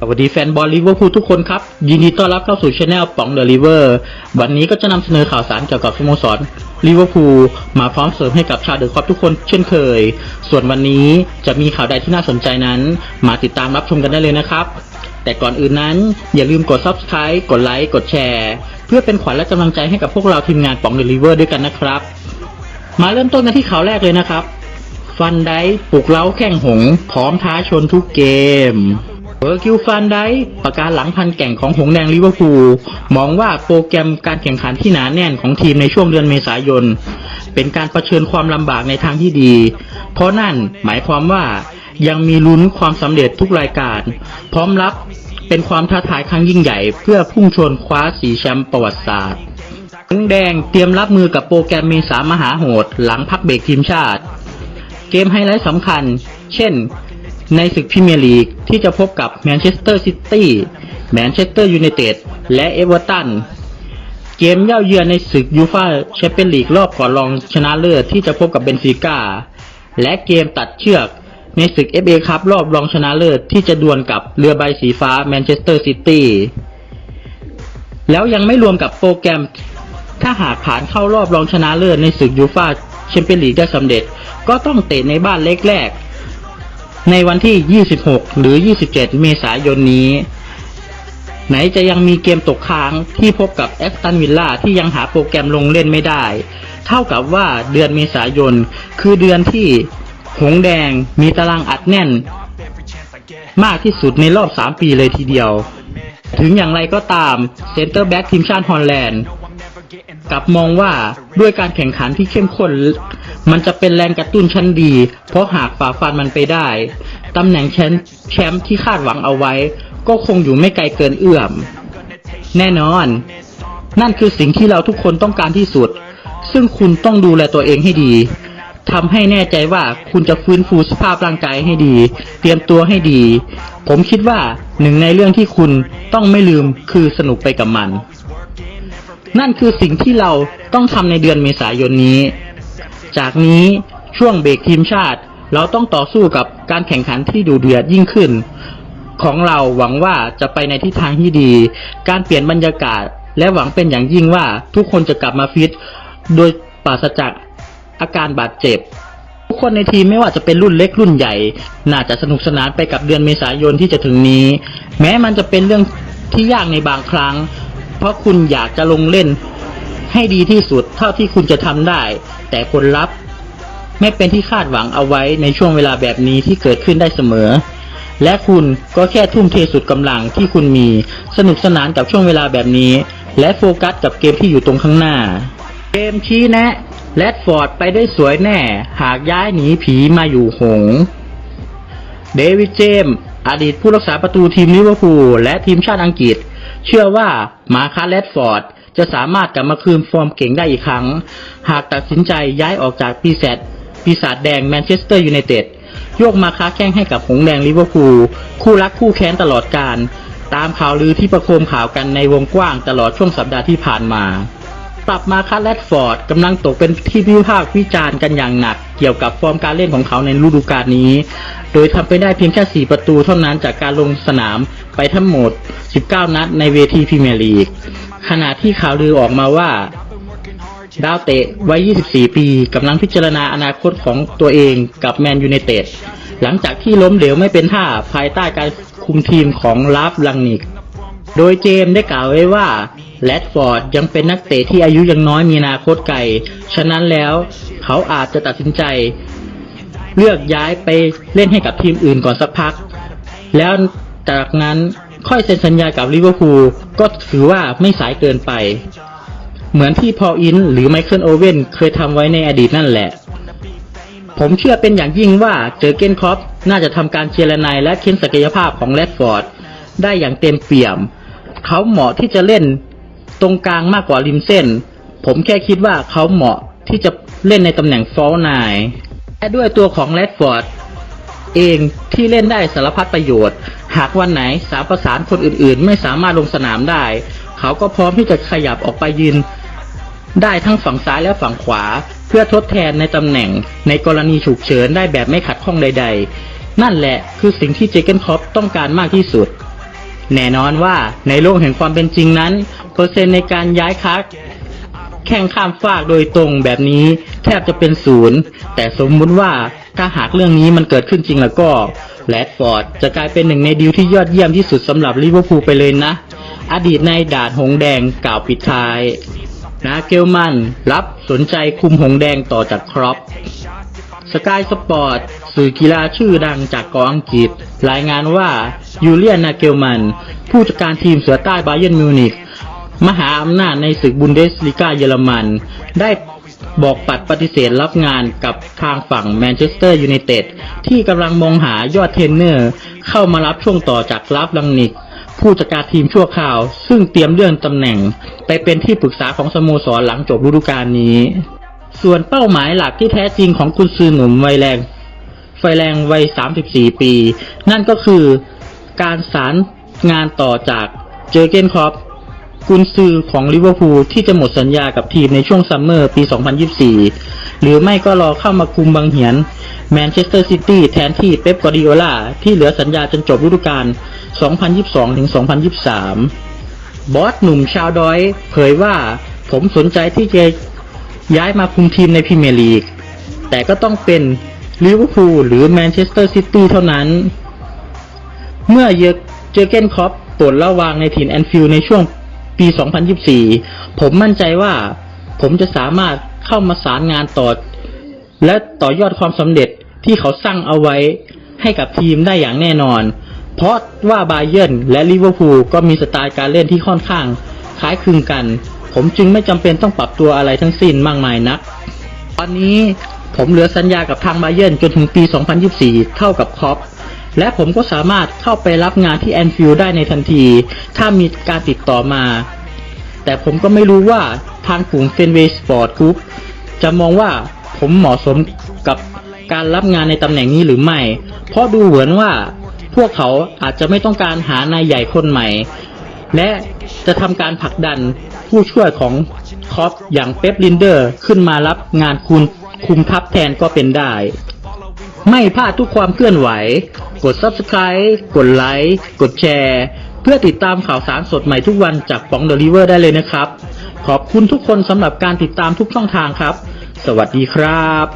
สวัสดีแฟนบอลลิเวอร์พูลทุกคนครับ ยินดีต้อนรับเข้าสู่ช anel ป๋องเดอะลิเวอร์วันนี้ก็จะนำเสนอข่าวสารเกี่ยวกับสโมสรลิเวอร์พูลมาพร้อมเสริมให้กับชาวเดอะคอปทุกคนเช่นเคย ส่วนวันนี้จะมีข่าวใดที่น่าสนใจนั้น มาติดตามรับชมกันได้เลยนะครับ แต่ก่อนอื่นนั้น อย่าลืมกด subscribe กดไลค์กดแชร์เพื่อเป็นขวัญและกำลังใจให้กับพวกเราทีมงานป๋องเดอะลิเวอร์ด้วยกันนะครับ มาเริ่มต้นกันที่ข่าวแรกเลยนะครับ ฟันไดปลุกเล้าแข่งหงพร้อมท้าชนทุกเกม เบอร์คิวฟันไดประการหลังพันแก่งของหงแดงลิเวอร์พูลมองว่าโปรแกรมการแข่งขันที่หนาแน่นของทีมในช่วงเดือนเมษายน เป็นการรเผชิญความลำบากในทางที่ดี เพราะนั่นหมายความว่ายังมีลุ้นความสำเร็จทุกรายการ พร้อมรับเป็นความท้าทายครั้งยิ่งใหญ่ เพื่อพุ่งชนคว้าสีแชมป์ประวัติศาสตร์หงแดงเตรียมรับมือกับโปรแกรมเมษามหาโหด หลังพักเบรกทีมชาติ เกมไฮไลท์สำคัญ เช่น ในศึกพรีเมียร์ลีกที่จะพบกับแมนเชสเตอร์ซิตี้แมนเชสเตอร์ยูไนเต็ดและเอเวอร์ตันเกมเย่าเยือนในศึกยูฟาแชมเปี้ยนลีกรอบก่อนรองชนะเลิศที่จะพบกับเบนฟิก้าและเกมตัดเชือกในศึก FA คัพรอบรองชนะเลิศที่จะดวลกับเรือใบสีฟ้าแมนเชสเตอร์ซิตี้แล้วยังไม่รวมกับโปรแกรม ถ้าหากผ่านเข้ารอบรองชนะเลิศในศึกยูฟาแชมเปี้ยนลีกได้สำเร็จ ก็ต้องเตะในบ้านเล็กแรก ในวันที่ 26 หรือ 27 เมษายนนี้ ไหนจะยังมีเกมตกค้างที่พบกับแอสตันวิลล่าที่ยังหาโปรแกรมลงเล่นไม่ได้ เท่ากับว่าเดือนเมษายน คือเดือนที่หงแดงมีตารางอัดแน่น มากที่สุดในรอบ 3 ปีเลยทีเดียว ถึงอย่างไรก็ตามเซนเตอร์แบ็กทีมชาติฮอลแลนด์กลับมองว่าด้วยการแข่งขันที่เข้มข้น มันจะเป็นแรงกระตุ้นชั้นดี เพราะหากฝ่าฟันมันไปได้ ตำแหน่งแชมป์แชมป์ที่คาดหวังเอาไว้ ก็คงอยู่ไม่ไกลเกินเอื้อม แน่นอน นั่นคือสิ่งที่เราทุกคนต้องการที่สุด ซึ่งคุณต้องดูแลตัวเองให้ดีทำให้แน่ใจว่าคุณจะฟื้นฟูสภาพร่างกายให้ดี เตรียมตัวให้ดี ผมคิดว่าหนึ่งในเรื่องที่คุณต้องไม่ลืมคือสนุกไปกับมัน นั่นคือสิ่งที่เราต้องทำในเดือนเมษายนนี้ จากนี้ช่วงเบรกทีมชาติ เราต้องต่อสู้กับการแข่งขันที่ดูเดือดยิ่งขึ้น ของเราหวังว่าจะไปในทิศทางที่ดี การเปลี่ยนบรรยากาศ และหวังเป็นอย่างยิ่งว่าทุกคนจะกลับมาฟิต โดยปราศจากอาการบาดเจ็บ ทุกคนในทีมไม่ว่าจะเป็นรุ่นเล็กรุ่นใหญ่ น่าจะสนุกสนานไปกับเดือนเมษายนที่จะถึงนี้ แม้มันจะเป็นเรื่องที่ยากในบางครั้ง เพราะคุณอยากจะลงเล่น ให้ดีที่สุดเท่าที่คุณจะทำได้ แต่ผลลัพธ์ ไม่เป็นที่คาดหวังเอาไว้ในช่วงเวลาแบบนี้ที่เกิดขึ้นได้เสมอ และคุณก็แค่ทุ่มเทสุดกำลังที่คุณมี สนุกสนานกับช่วงเวลาแบบนี้ และโฟกัสกับเกมที่อยู่ตรงข้างหน้า เกมชี้แนะแรดฟอร์ดไปได้สวยแน่ หากย้ายหนีผีมาอยู่หงส์เดวิดเจมส์อดีตผู้รักษาประตูทีมลิเวอร์พูลและทีมชาติอังกฤษ เชื่อว่ามาคาแรดฟอร์ด จะสามารถกลับมาคืนฟอร์มเก่งได้อีกครั้ง หากตัดสินใจย้ายออกจากปีแซดปีศาจแดงแมนเชสเตอร์ยูไนเต็ดโยกมาค้าแข้งให้กับหงสแดงลิเวอร์พูลคู่รักคู่แค้นตลอดการ ตามข่าวลือที่ประโคมข่าวกันในวงกว้างตลอดช่วงสัปดาห์ที่ผ่านมาปรับมาคัสแรดฟอร์ดกำลังตกเป็นที่วิพากษ์วิจารณ์กันอย่างหนัก เกี่ยวกับฟอร์มการเล่นของเขาในฤดูกาลนี้ โดยทำไปได้เพียงแค่ 4 ประตูเท่านั้นจากการลงสนามไปทั้งหมด 19 นัดในเวทีพรีเมียร์ลีก ขณะที่ข่าวลือออกมาว่า ดาวเตะวัย 24 ปีกำลังพิจารณาอนาคตของตัวเองกับแมนยูไนเต็ดหลังจากที่ล้มเหลวไม่เป็นท่าภายใต้การคุมทีมของลาฟลังนิก โดยเจมส์ได้กล่าวไว้ว่าแรดฟอร์ดยังเป็นนักเตะที่อายุยังน้อยมีอนาคตไกล ฉะนั้นแล้วเขาอาจจะตัดสินใจ เลือกย้ายไปเล่นให้กับทีมอื่นก่อนสักพัก แล้วจากนั้น ค่อยเซ็นสัญญากับลิเวอร์พูลก็ถือว่าไม่สายเกินไป เหมือนที่พอลอินหรือไมเคิลโอเว่นเคยทำไว้ในอดีตนั่นแหละ ผมเชื่อเป็นอย่างยิ่งว่าเจอเกนครอปน่าจะทำการเจรนายและเค้นศักยภาพของแรดฟอร์ดได้อย่างเต็มเปี่ยม เขาเหมาะที่จะเล่นตรงกลางมากกว่าริมเส้น ผมแค่คิดว่าเขาเหมาะที่จะเล่นในตำแหน่งฟอลนายและด้วยตัวของแรดฟอร์ดเอง ที่เล่นได้สารพัดประโยชน์ หากวันไหนสามประสานคนอื่นๆ ไม่สามารถลงสนามได้ เขาก็พร้อมที่จะขยับออกไปยืน ได้ทั้งฝั่งซ้ายและฝั่งขวา เพื่อทดแทนในตำแหน่ง ในกรณีฉุกเฉินได้แบบไม่ขัดข้องใด ๆ นั่นแหละคือสิ่งที่เจเกนคอปต้องการมากที่สุด แน่นอนว่าในโลกแห่งความเป็นจริงนั้น เปอร์เซ็นต์ในการย้ายคักแข่งข้ามฟากโดยตรงแบบนี้แทบจะเป็นศูนย์ แต่สมมุติว่าถ้าหากเรื่องนี้มันเกิดขึ้นจริงแล้วก็ แรดฟอร์ดจะกลายเป็นหนึ่งในดีลที่ยอดเยี่ยมที่สุดสำหรับลิเวอร์พูลไปเลยนะ อดีตนายดาดหงแดงกล่าวปิดท้ายนาเกลมัน รับสนใจคุมหงแดงต่อจากครอปสกายสปอร์ตสื่อกีฬาชื่อดังจากกาะอังกฤษ รายงานว่ายูเลียนนาเกลมัน ผู้จัดการทีมเสือใต้บาเยิร์นมิวนิกมหาอำนาจในศึกบุนเดสลิกาเยอรมัน ได้ บอกปัดปฏิเสธรับงานกับทางฝั่งแมนเชสเตอร์ยูไนเต็ดที่กำลังมองหายอดเทรนเนอร์ เข้ามารับช่วงต่อจากลาฟลังนิกผู้จัดการทีมชั่วคราว ซึ่งเตรียมเลื่อนตำแหน่ง ไปเป็นที่ปรึกษาของสโมสรหลังจบฤดูกาลนี้ ส่วนเป้าหมายหลักที่แท้จริงของกุนซือหนุ่มวัยแรง ไฟแรงวัย 34 ปี นั่นก็คือการสารงานต่อจากเจอเกนครอป กุนซือของลิเวอร์พูลที่จะหมดสัญญากับทีมในช่วงซัมเมอร์ปี 2024 หรือไม่ก็รอเข้ามาคุมบังเหียนแมนเชสเตอร์ซิตี้แทนที่เป๊ปกวาร์ดิโอลาที่เหลือสัญญาจนจบฤดูกาล 2022-2023 บอสหนุ่มชาวดอย เผยว่าผมสนใจที่จะย้ายมาคุมทีมในพรีเมียร์ลีก แต่ก็ต้องเป็นลิเวอร์พูลหรือแมนเชสเตอร์ซิตี้เท่านั้น เมื่อเยอเจอเกนคอปปลดระวางในถิ่นแอนฟิลด์ในช่วง ปี 2024 ผมมั่นใจว่าผมจะสามารถเข้ามาสารงานต่อ และต่อยอดความสำเร็จที่เขาสร้างเอาไว้ให้กับทีมได้อย่างแน่นอน เพราะว่าบาเยิร์นและลิเวอร์พูลก็มีสไตล์การเล่นที่ค่อนข้าง คล้ายคลึงกัน ผมจึงไม่จำเป็นต้องปรับตัวอะไรทั้งสิ้นมากมายนัก ตอนนี้ผมเหลือสัญญากับทางบาเยิร์นจนถึงปี 2024 เท่ากับครอป และผมก็สามารถเข้าไปรับงานที่แอนฟิลด์ได้ในทันที ถ้ามีการติดต่อมา แต่ผมก็ไม่รู้ว่าทางกลุ่มเฟนเวย์สปอร์ตกรุ๊ปจะมองว่าผมเหมาะสมกับการรับงานในตำแหน่งนี้หรือไม่ เพราะดูเหมือนว่าพวกเขาอาจจะไม่ต้องการหานายใหญ่คนใหม่ และจะทำการผลักดันผู้ช่วยของคอปอย่างเป๊ปลินเดอร์ขึ้นมารับงานคุมคุมทัพแทนก็เป็นได้ ไม่พลาดทุกความเคลื่อนไหว กด subscribe กดไลค์กดแชร์เพื่อติดตามข่าวสารสดใหม่ทุกวันจากป๋องเดลิเวอร์ได้เลยนะครับ ขอบคุณทุกคนสำหรับการติดตามทุกช่องทางครับ สวัสดีครับ